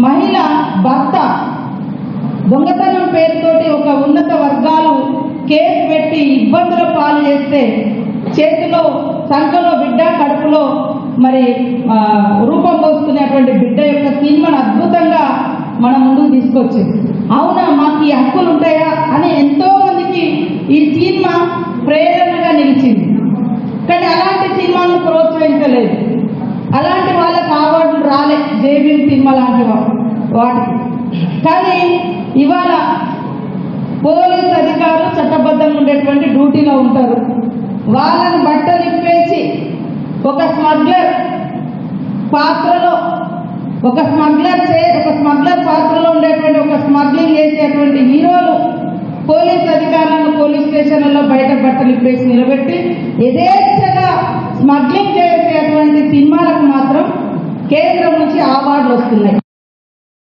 మహిళ భర్త దొంగతనం పేరుతోటి ఒక ఉన్నత వర్గాలు కేసు పెట్టి ఇబ్బందుల పాలు చేస్తే చేతిలో సంఖలో బిడ్డ కడుపులో మరి రూపం పోసుకునేటువంటి బిడ్డ యొక్క సినిమాను అద్భుతంగా మన ముందుకు తీసుకొచ్చింది. అవునా? మాకు ఈ హక్కులు ఉంటాయా? అని ఎంతో మందికి ఈ సినిమా ప్రేరణగా నిలిచింది. కానీ అలాంటి సినిమాలను ప్రోత్సహించలేదు. రాలే తిమ్మ లాంటి వాటికి. కానీ ఇవాళ పోలీస్ అధికారులు చట్టబద్ధంగా ఉండేటువంటి డ్యూటీలో ఉంటారు. వాళ్ళని బట్టలు ఇప్పేసి ఒక స్మగ్లర్ పాత్రలో ఒక స్మగ్లర్ చే ఒక స్మగ్లర్ పాత్రలో ఉండేటువంటి ఒక స్మగ్లింగ్ చేసేటువంటి హీరోలు పోలీస్ అధికారులను పోలీస్ స్టేషన్లలో బయట బట్టలు ఇప్పేసి నిలబెట్టి యథేచ్ఛగా స్మగ్లింగ్ చేసేటువంటి సినిమాలకు మాత్రం కేంద్రం నుంచి అవార్డులు వస్తున్నాయి.